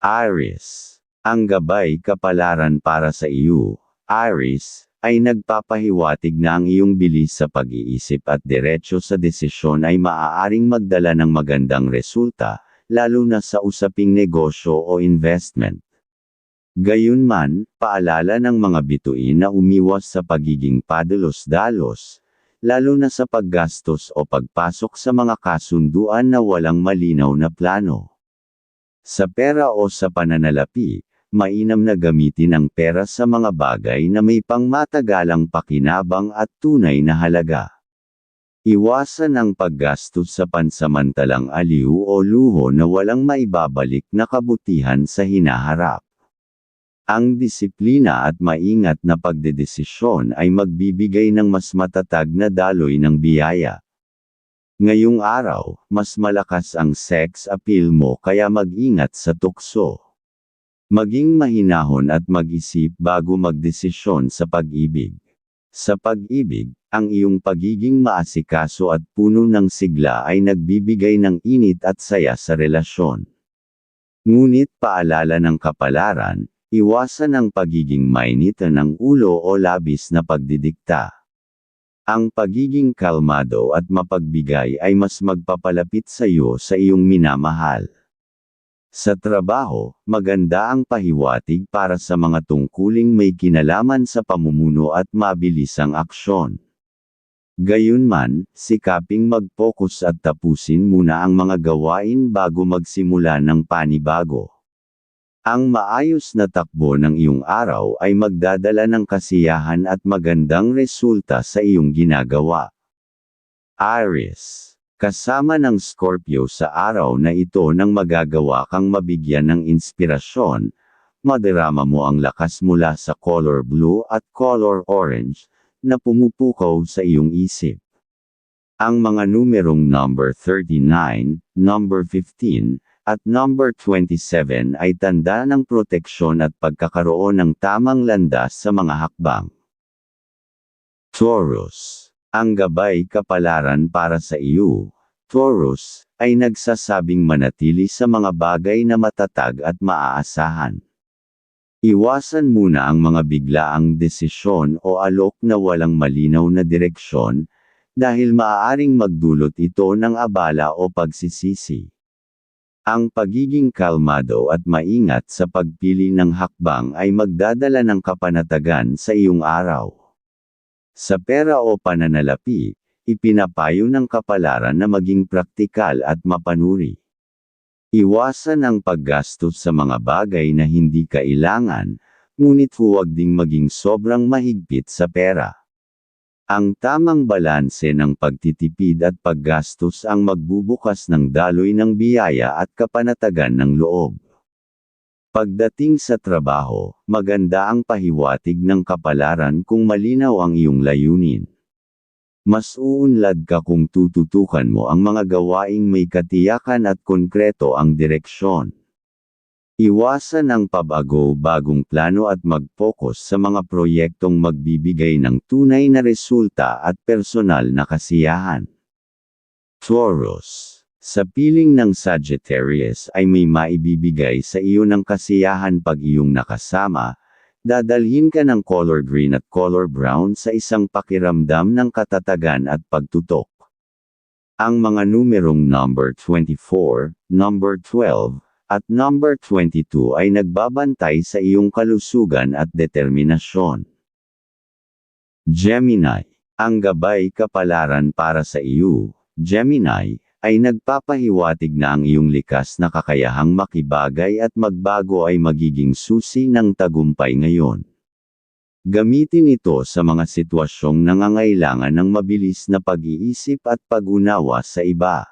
Aries. Ang gabay kapalaran para sa iyo, Aries, ay nagpapahiwatig na ang iyong bilis sa pag-iisip at diretsyo sa desisyon ay maaaring magdala ng magandang resulta, lalo na sa usaping negosyo o investment. Gayunman, paalala ng mga bituin na umiwas sa pagiging padalos-dalos, lalo na sa paggastos o pagpasok sa mga kasunduan na walang malinaw na plano. Sa pera o sa pananalapi, mainam na gamitin ang pera sa mga bagay na may pangmatagalang pakinabang at tunay na halaga. Iwasan ang paggastos sa pansamantalang aliw o luho na walang maibabalik na kabutihan sa hinaharap. Ang disiplina at maingat na pagdedesisyon ay magbibigay ng mas matatag na daloy ng biyaya. Ngayong araw, mas malakas ang sex appeal mo kaya mag-ingat sa tukso. Maging mahinahon at mag-isip bago magdesisyon sa pag-ibig. Sa pag-ibig, ang iyong pagiging maasikaso at puno ng sigla ay nagbibigay ng init at saya sa relasyon. Ngunit paalala ng kapalaran, iwasan ang pagiging mainitan ng ulo o labis na pagdidikta. Ang pagiging kalmado at mapagbigay ay mas magpapalapit sa iyo sa iyong minamahal. Sa trabaho, maganda ang pahiwatig para sa mga tungkuling may kinalaman sa pamumuno at mabilisang aksyon. Gayunman, sikaping mag-focus at tapusin muna ang mga gawain bago magsimula ng panibago. Ang maayos na takbo ng iyong araw ay magdadala ng kasiyahan at magandang resulta sa iyong ginagawa. Aries. Kasama ng Scorpio sa araw na ito nang magagawa kang mabigyan ng inspirasyon, madarama mo ang lakas mula sa color blue at color orange, na pumupukaw sa iyong isip. Ang mga numerong number 39, number 15, at number 27 ay tanda ng proteksyon at pagkakaroon ng tamang landas sa mga hakbang. Taurus. Ang gabay kapalaran para sa iyo, Taurus, ay nagsasabing manatili sa mga bagay na matatag at maaasahan. Iwasan muna ang mga biglaang desisyon o alok na walang malinaw na direksyon, dahil maaaring magdulot ito ng abala o pagsisisi. Ang pagiging kalmado at maingat sa pagpili ng hakbang ay magdadala ng kapanatagan sa iyong araw. Sa pera o pananalapi, ipinapayo ng kapalaran na maging praktikal at mapanuri. Iwasan ang paggastos sa mga bagay na hindi kailangan, ngunit huwag ding maging sobrang mahigpit sa pera. Ang tamang balanse ng pagtitipid at paggastos ang magbubukas ng daloy ng biyaya at kapanatagan ng loob. Pagdating sa trabaho, maganda ang pahiwatig ng kapalaran kung malinaw ang iyong layunin. Mas uunlad ka kung tututukan mo ang mga gawaing may katiyakan at konkreto ang direksyon. Iwasan ang pabago bagong plano at mag-focus sa mga proyektong magbibigay ng tunay na resulta at personal na kasiyahan. Taurus Sa piling ng Sagittarius ay may maibibigay sa iyo ng kasiyahan pag iyong nakasama, Dadalhin ka ng color green at color brown sa isang pakiramdam ng katatagan at pagtutok. Ang mga numerong number 24, number 12, at number 22 ay nagbabantay sa iyong kalusugan at determinasyon. Gemini, ang gabay kapalaran para sa iyo, Gemini, ay nagpapahiwatig na ang iyong likas na kakayahang makibagay at magbago ay magiging susi ng tagumpay ngayon. Gamitin ito sa mga sitwasyong nangangailangan ng mabilis na pag-iisip at pag-unawa sa iba.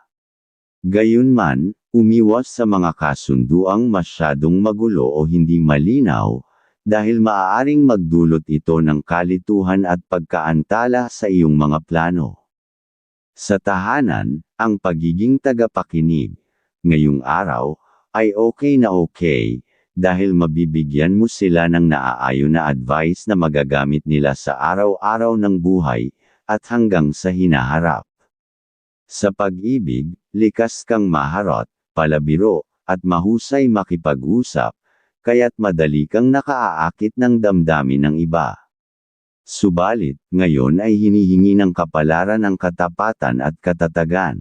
Gayunman, umiwas sa mga kasunduang masyadong magulo o hindi malinaw, dahil maaaring magdulot ito ng kalituhan at pagkaantala sa iyong mga plano. Sa tahanan, ang pagiging tagapakinig, ngayong araw, ay okay na okay, dahil mabibigyan mo sila ng naaayon na advice na magagamit nila sa araw-araw ng buhay, at hanggang sa hinaharap. Sa pag-ibig, likas kang maharot, palabiro, at mahusay makipag-usap, kaya't madali kang nakaaakit ng damdamin ng iba. Subalit, ngayon ay hinihingi ng kapalaran ang katapatan at katatagan.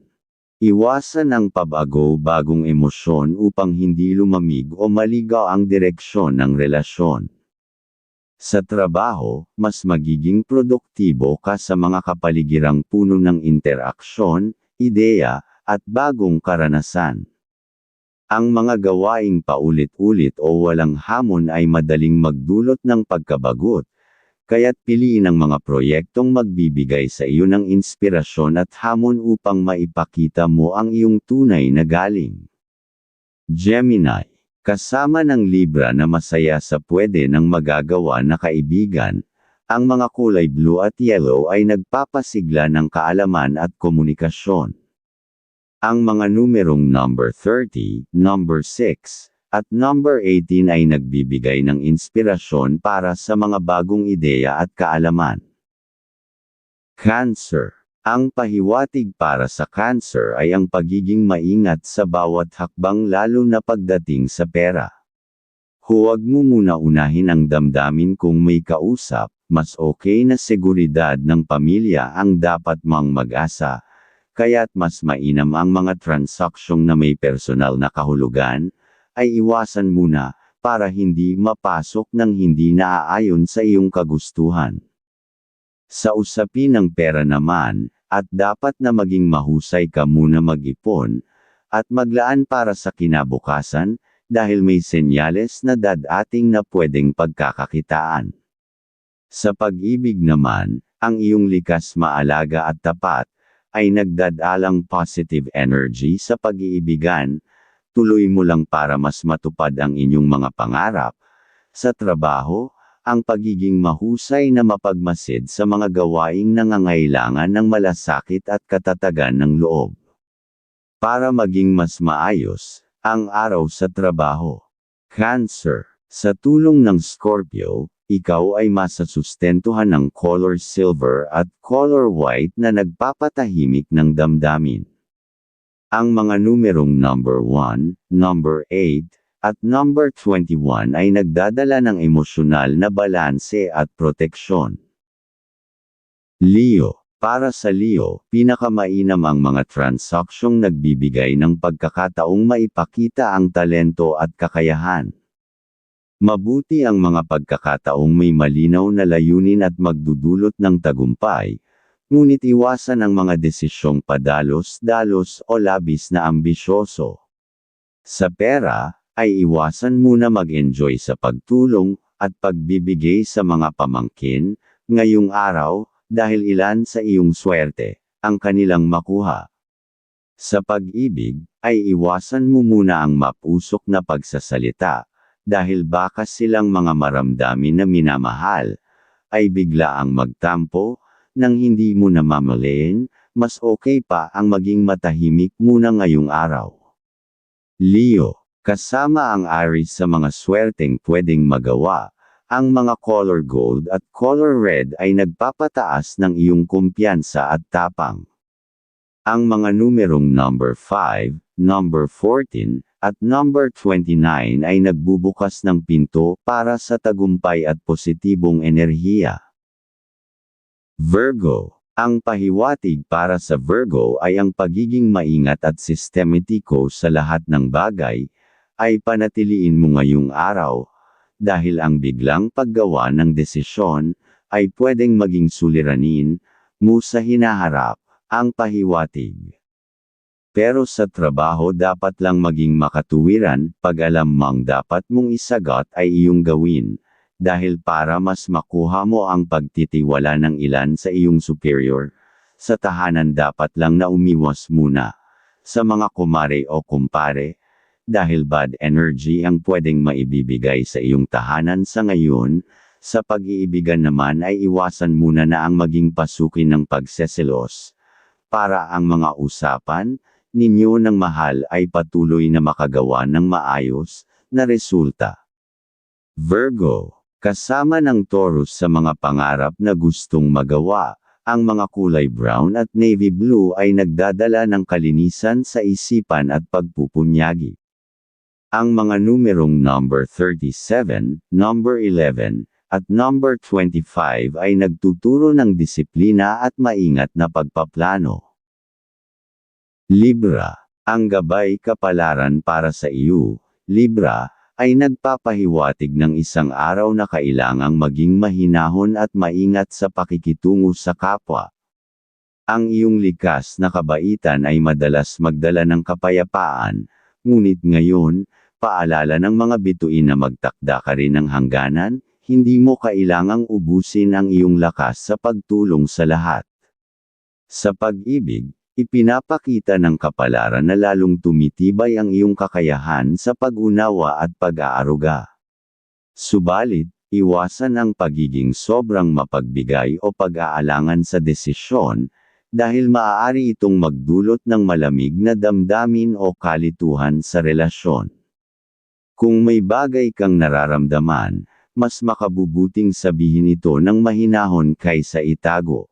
Iwasan ang pabago-bagong emosyon upang hindi lumamig o maligaw ang direksyon ng relasyon. Sa trabaho, mas magiging produktibo ka sa mga kapaligirang puno ng interaksyon, ideya, at bagong karanasan. Ang mga gawaing paulit-ulit o walang hamon ay madaling magdulot ng pagkabagot, kaya't piliin ang mga proyektong magbibigay sa iyo ng inspirasyon at hamon upang maipakita mo ang iyong tunay na galing. Gemini, kasama ng Libra na masaya sa pwede ng magagawa na kaibigan, ang mga kulay blue at yellow ay nagpapasigla ng kaalaman at komunikasyon. Ang mga numerong number 30, number 6, at number 18 ay nagbibigay ng inspirasyon para sa mga bagong ideya at kaalaman. Cancer Ang pahiwatig para sa Cancer ay ang pagiging maingat sa bawat hakbang lalo na pagdating sa pera. Huwag mo muna unahin ang damdamin kung may kausap, mas okay na seguridad ng pamilya ang dapat mang mag-asa, kaya't mas mainam ang mga transaksyong na may personal na kahulugan, ay iwasan muna, para hindi mapasok ng hindi naaayon sa iyong kagustuhan. Sa usapin ng pera naman, at dapat na maging mahusay ka muna mag-ipon, at maglaan para sa kinabukasan, dahil may senyales na dadating na pwedeng pagkakakitaan. Sa pag-ibig naman, ang iyong likas maalaga at tapat, ay nagdadalang positive energy sa pag-iibigan, tuloy mo lang para mas matupad ang inyong mga pangarap. Sa trabaho, ang pagiging mahusay na mapagmasid sa mga gawaing nangangailangan ng malasakit at katatagan ng loob. Para maging mas maayos, ang araw sa trabaho. Cancer. Sa tulong ng Scorpio, ikaw ay masasustentuhan ng color silver at color white na nagpapatahimik ng damdamin. Ang mga numerong number 1, number 8, at number 21 ay nagdadala ng emosyonal na balanse at proteksyon. Leo Para sa Leo, pinakamainam ang mga transaksyong nagbibigay ng pagkakataong maipakita ang talento at kakayahan. Mabuti ang mga pagkakataong may malinaw na layunin at magdudulot ng tagumpay, ngunit iwasan ang mga desisyong padalos-dalos o labis na ambisyoso. Sa pera, ay iwasan muna mag-enjoy sa pagtulong at pagbibigay sa mga pamangkin, ngayong araw, dahil ilan sa iyong swerte, ang kanilang makuha. Sa pag-ibig, ay iwasan mo muna ang mapusok na pagsasalita, dahil baka silang mga maramdamin na minamahal, ay bigla ang magtampo, nang hindi mo namamalayan, mas okay pa ang maging matahimik muna ngayong araw. Leo, kasama ang Aries sa mga swerteng pwedeng magawa, ang mga color gold at color red ay nagpapataas ng iyong kumpiyansa at tapang. Ang mga numerong number 5, number 14, at number 29 ay nagbubukas ng pinto para sa tagumpay at positibong enerhiya. Virgo Ang pahiwatig para sa Virgo ay ang pagiging maingat at sistematiko sa lahat ng bagay, ay panatiliin mo ngayong araw, dahil ang biglang paggawa ng desisyon, ay pwedeng maging suliranin, mo sa hinaharap, ang pahiwatig. Pero sa trabaho dapat lang maging makatuwiran, pag alam mang dapat mong isagot ay iyong gawin, dahil para mas makuha mo ang pagtitiwala ng ilan sa iyong superior, sa tahanan dapat lang na umiwas muna, sa mga kumare o kumpare, dahil bad energy ang pwedeng maibibigay sa iyong tahanan sa ngayon, sa pag-iibigan naman ay iwasan muna na ang maging pasukin ng pagseselos, para ang mga usapan, ninyo ng mahal ay patuloy na makagawa ng maayos na resulta. Virgo, kasama ng Taurus sa mga pangarap na gustong magawa, ang mga kulay brown at navy blue ay nagdadala ng kalinisan sa isipan at pagpupunyagi. Ang mga numerong number 37, number 11, at number 25 ay nagtuturo ng disiplina at maingat na pagpaplano. Libra, ang gabay kapalaran para sa iyo, Libra, ay nagpapahiwatig ng isang araw na kailangang maging mahinahon at maingat sa pakikitungo sa kapwa. Ang iyong likas na kabaitan ay madalas magdala ng kapayapaan, ngunit ngayon, paalala ng mga bituin na magtakda ka rin ng hangganan, hindi mo kailangang ubusin ang iyong lakas sa pagtulong sa lahat. Sa pag-ibig, Ipinapakita ng kapalaran na lalong tumitibay ang iyong kakayahan sa pag-unawa at pag-aaruga. Subalit, iwasan ang pagiging sobrang mapagbigay o pag-aalangan sa desisyon, dahil maaari itong magdulot ng malamig na damdamin o kalituhan sa relasyon. Kung may bagay kang nararamdaman, mas makabubuting sabihin ito ng mahinahon kaysa itago.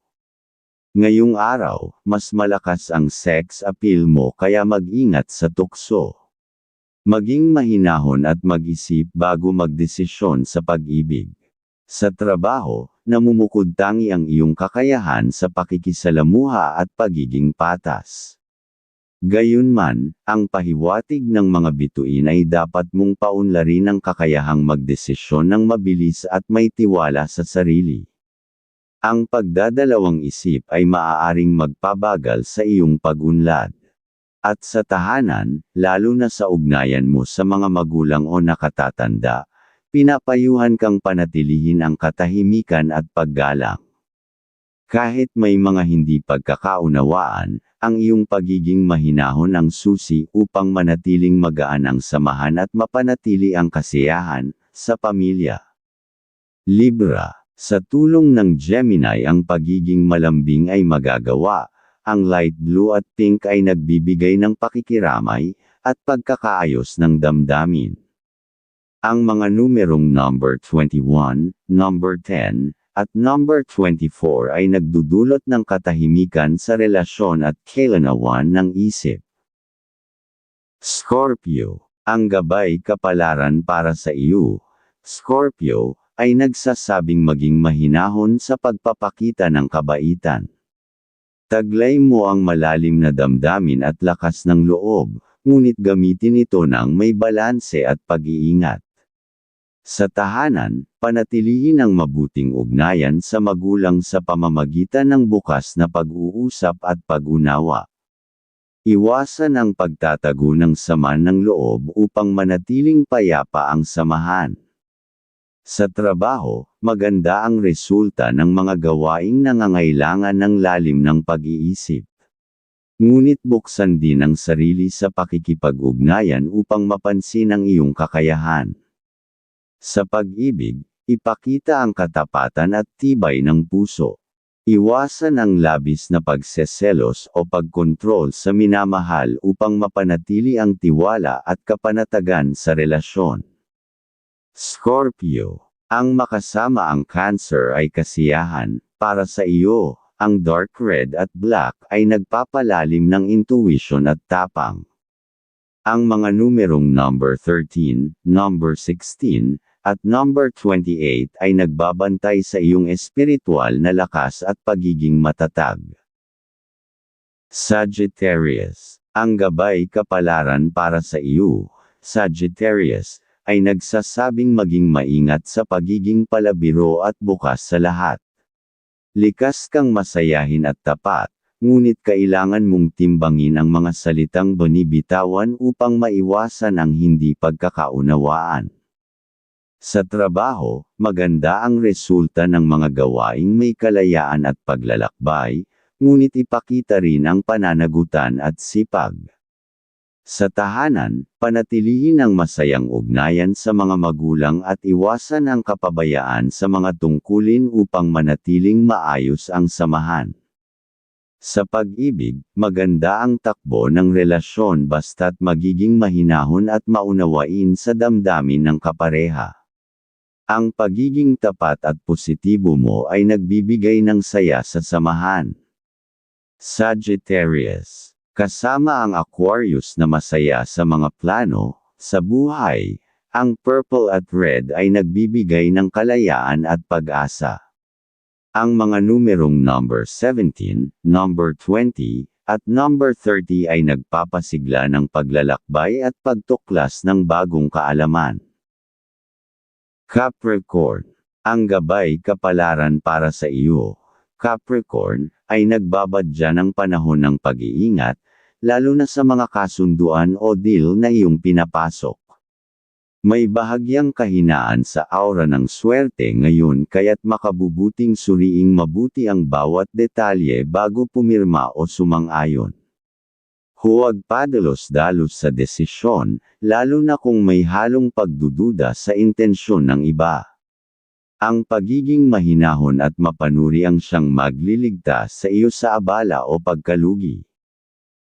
Ngayong araw, mas malakas ang sex appeal mo kaya mag-ingat sa tukso. Maging mahinahon at mag-isip bago magdesisyon sa pag-ibig. Sa trabaho, namumukod tangi ang iyong kakayahan sa pakikisalamuha at pagiging patas. Gayunman, ang pahiwatig ng mga bituin ay dapat mong paunlarin ang kakayahang magdesisyon ng mabilis at may tiwala sa sarili. Ang pagdadalawang isip ay maaaring magpabagal sa iyong pagunlad. At sa tahanan, lalo na sa ugnayan mo sa mga magulang o nakatatanda, pinapayuhan kang panatilihin ang katahimikan at paggalang. Kahit may mga hindi pagkakaunawaan, ang iyong pagiging mahinahon ang susi upang manatiling magaan ang samahan at mapanatili ang kasiyahan sa pamilya. Libra sa tulong ng Gemini ang pagiging malambing ay magagawa, ang light blue at pink ay nagbibigay ng pakikiramay, at pagkakaayos ng damdamin. Ang mga numerong number 21, number 10, at number 24 ay nagdudulot ng katahimikan sa relasyon at kailanawan ng isip. Scorpio, ang gabay kapalaran para sa iyo. Scorpio, ay nagsasabing maging mahinahon sa pagpapakita ng kabaitan. Taglay mo ang malalim na damdamin at lakas ng loob, ngunit gamitin ito ng may balanse at pag-iingat. Sa tahanan, panatilihin ang mabuting ugnayan sa magulang sa pamamagitan ng bukas na pag-uusap at pag-unawa. Iwasan ang pagtatago ng sama ng loob upang manatiling payapa ang samahan. Sa trabaho, maganda ang resulta ng mga gawaing nangangailangan ng lalim ng pag-iisip. Ngunit buksan din ang sarili sa pakikipag-ugnayan upang mapansin ang iyong kakayahan. Sa pag-ibig, ipakita ang katapatan at tibay ng puso. Iwasan ang labis na pagseselos o pagkontrol sa minamahal upang mapanatili ang tiwala at kapanatagan sa relasyon. Scorpio. Ang makasama ang Cancer ay kasiyahan, para sa iyo, ang dark red at black ay nagpapalalim ng intuition at tapang. Ang mga numerong number 13, number 16, at number 28 ay nagbabantay sa iyong espiritual na lakas at pagiging matatag. Sagittarius. Ang gabay kapalaran para sa iyo, Sagittarius, ay nagsasabing maging maingat sa pagiging palabiro at bukas sa lahat. Likas kang masayahin at tapat, ngunit kailangan mong timbangin ang mga salitang bonibitawan upang maiwasan ang hindi pagkakaunawaan. Sa trabaho, maganda ang resulta ng mga gawaing may kalayaan at paglalakbay, ngunit ipakita rin ang pananagutan at sipag. Sa tahanan, panatilihin ang masayang ugnayan sa mga magulang at iwasan ang kapabayaan sa mga tungkulin upang manatiling maayos ang samahan. Sa pag-ibig, maganda ang takbo ng relasyon basta't magiging mahinahon at maunawain sa damdamin ng kapareha. Ang pagiging tapat at positibo mo ay nagbibigay ng saya sa samahan. Sagittarius. Kasama ang Aquarius na masaya sa mga plano, sa buhay, ang purple at red ay nagbibigay ng kalayaan at pag-asa. Ang mga numerong number 17, number 20, at number 30 ay nagpapasigla ng paglalakbay at pagtuklas ng bagong kaalaman. Capricorn. Ang gabay kapalaran para sa iyo, Capricorn, ay nagbabadya ng panahon ng pag-iingat, lalo na sa mga kasunduan o deal na iyong pinapasok. May bahagyang kahinaan sa aura ng swerte ngayon kaya't makabubuting suriing mabuti ang bawat detalye bago pumirma o sumang-ayon. Huwag padalos-dalos sa desisyon, lalo na kung may halong pagdududa sa intensyon ng iba. Ang pagiging mahinahon at mapanuri ang siyang magliligtas sa iyo sa abala o pagkalugi.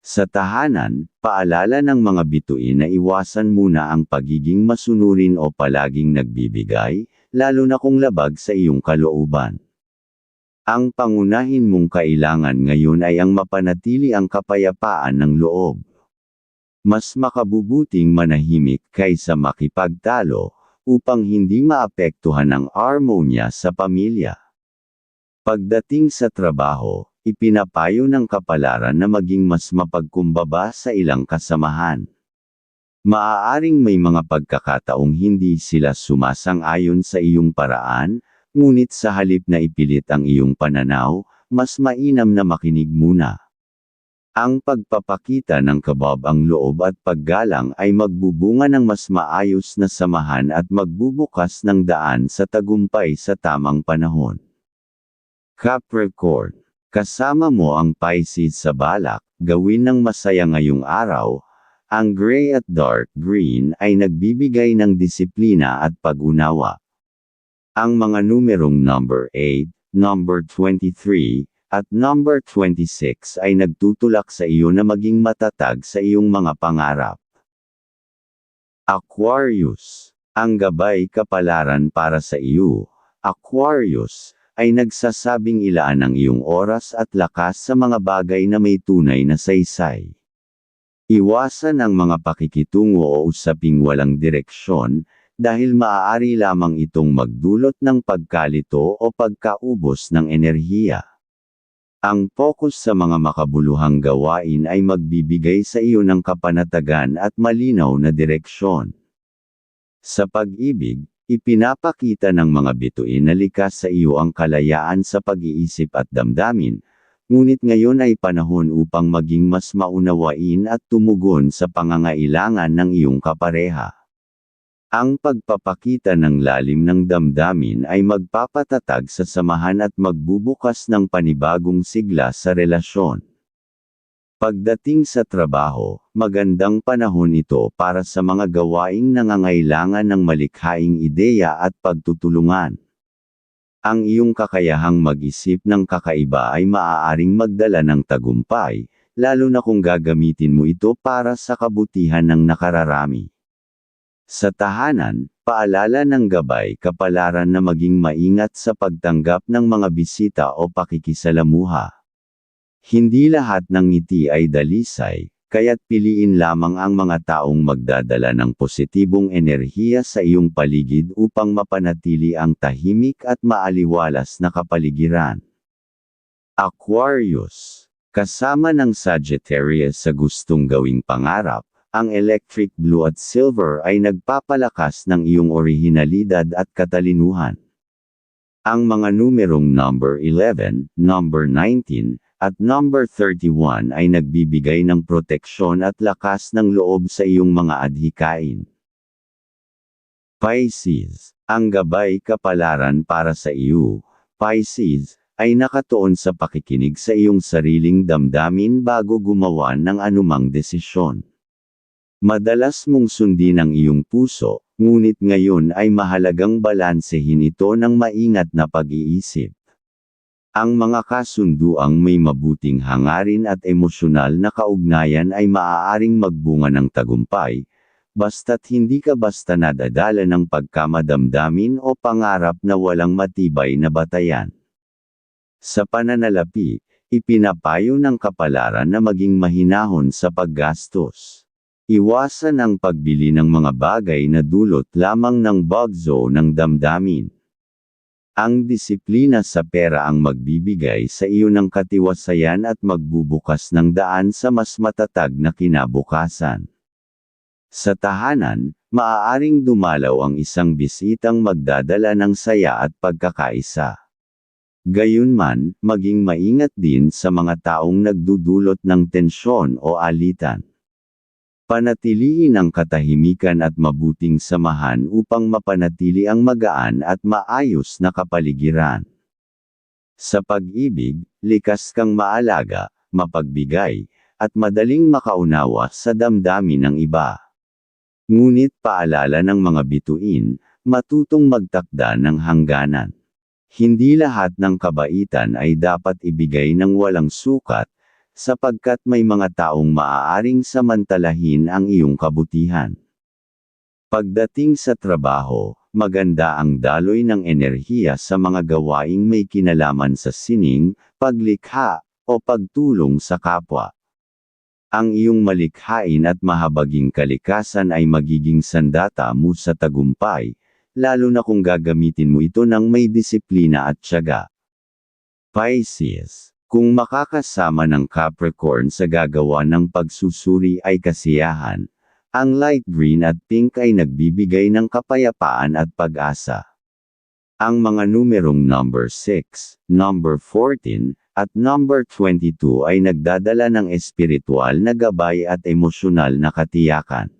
Sa tahanan, paalala ng mga bituin na iwasan muna ang pagiging masunurin o palaging nagbibigay, lalo na kung labag sa iyong kalooban. Ang pangunahin mong kailangan ngayon ay ang mapanatili ang kapayapaan ng loob. Mas makabubuting manahimik kaysa makipagtalo, upang hindi maapektuhan ang harmonya sa pamilya. Pagdating sa trabaho, ipinapayo ng kapalaran na maging mas mapagkumbaba sa ilang kasamahan. Maaaring may mga pagkakataong hindi sila sumasang-ayon sa iyong paraan, ngunit sa halip na ipilit ang iyong pananaw, mas mainam na makinig muna. Ang pagpapakita ng kabab ang loob at paggalang ay magbubunga ng mas maayos na samahan at magbubukas ng daan sa tagumpay sa tamang panahon. Capricorn Kasama mo ang Pisces sa balak, gawin ng masaya ngayong araw, ang gray at dark green ay nagbibigay ng disiplina at pag-unawa. Ang mga numerong number 8, number 23, at number 26 ay nagtutulak sa iyo na maging matatag sa iyong mga pangarap. Aquarius. Ang gabay kapalaran para sa iyo, Aquarius, ay nagsasabing ilaan ang iyong oras at lakas sa mga bagay na may tunay na saysay. Iwasan ang mga pakikitungo o usaping walang direksyon, dahil maaari lamang itong magdulot ng pagkalito o pagkaubos ng enerhiya. Ang focus sa mga makabuluhang gawain ay magbibigay sa iyo ng kapanatagan at malinaw na direksyon. Sa pag-ibig, Ipinapakita ng mga bituin na likas sa iyo ang kalayaan sa pag-iisip at damdamin, ngunit ngayon ay panahon upang maging mas maunawain at tumugon sa pangangailangan ng iyong kapareha. Ang pagpapakita ng lalim ng damdamin ay magpapatatag sa samahan at magbubukas ng panibagong sigla sa relasyon. Pagdating sa trabaho, magandang panahon ito para sa mga gawaing nangangailangan ng malikhaing ideya at pagtutulungan. Ang iyong kakayahang mag-isip ng kakaiba ay maaaring magdala ng tagumpay, lalo na kung gagamitin mo ito para sa kabutihan ng nakararami. Sa tahanan, paalala ng gabay kapalaran na maging maingat sa pagtanggap ng mga bisita o pakikisalamuha. Hindi lahat ng ngiti ay dalisay, kaya't piliin lamang ang mga taong magdadala ng positibong enerhiya sa iyong paligid upang mapanatili ang tahimik at maaliwalas na kapaligiran. Aquarius Kasama ng Sagittarius sa gustong gawing pangarap, ang electric blue at silver ay nagpapalakas ng iyong orihinalidad at katalinuhan. Ang mga numerong number 11, number 19, at number 31 ay nagbibigay ng proteksyon at lakas ng loob sa iyong mga adhikain. Pisces, ang gabay kapalaran para sa iyo, Pisces, ay nakatuon sa pakikinig sa iyong sariling damdamin bago gumawa ng anumang desisyon. Madalas mong sundin ang iyong puso, ngunit ngayon ay mahalagang balansehin ito ng maingat na pag-iisip. Ang mga kasunduang may mabuting hangarin at emosyonal na kaugnayan ay maaaring magbunga ng tagumpay, basta't hindi ka basta nadadala ng pagkamadamdamin o pangarap na walang matibay na batayan. Sa pananalapi, ipinapayo ng kapalaran na maging mahinahon sa paggastos. Iwasan ang pagbili ng mga bagay na dulot lamang ng bagzo ng damdamin. Ang disiplina sa pera ang magbibigay sa iyo ng katiwasayan at magbubukas ng daan sa mas matatag na kinabukasan. Sa tahanan, maaaring dumalaw ang isang bisitang magdadala ng saya at pagkakaisa. Gayunman, maging maingat din sa mga taong nagdudulot ng tensyon o alitan. Panatiliin ang katahimikan at mabuting samahan upang mapanatili ang magaan at maayos na kapaligiran. Sa pag-ibig, likas kang maalaga, mapagbigay, at madaling makaunawa sa damdamin ng iba. Ngunit paalala ng mga bituin, matutong magtakda ng hangganan. Hindi lahat ng kabaitan ay dapat ibigay ng walang sukat, sapagkat may mga taong maaaring samantalahin ang iyong kabutihan. Pagdating sa trabaho, maganda ang daloy ng enerhiya sa mga gawaing may kinalaman sa sining, paglikha, o pagtulong sa kapwa. Ang iyong malikhain at mahabaging kalikasan ay magiging sandata mo sa tagumpay, lalo na kung gagamitin mo ito ng may disiplina at tiyaga. Pisces kung makakasama ng Capricorn sa gagawa ng pagsusuri ay kasiyahan, ang light green at pink ay nagbibigay ng kapayapaan at pag-asa. Ang mga numerong number 6, number 14, at number 22 ay nagdadala ng espiritual na gabay at emosyonal na katiyakan.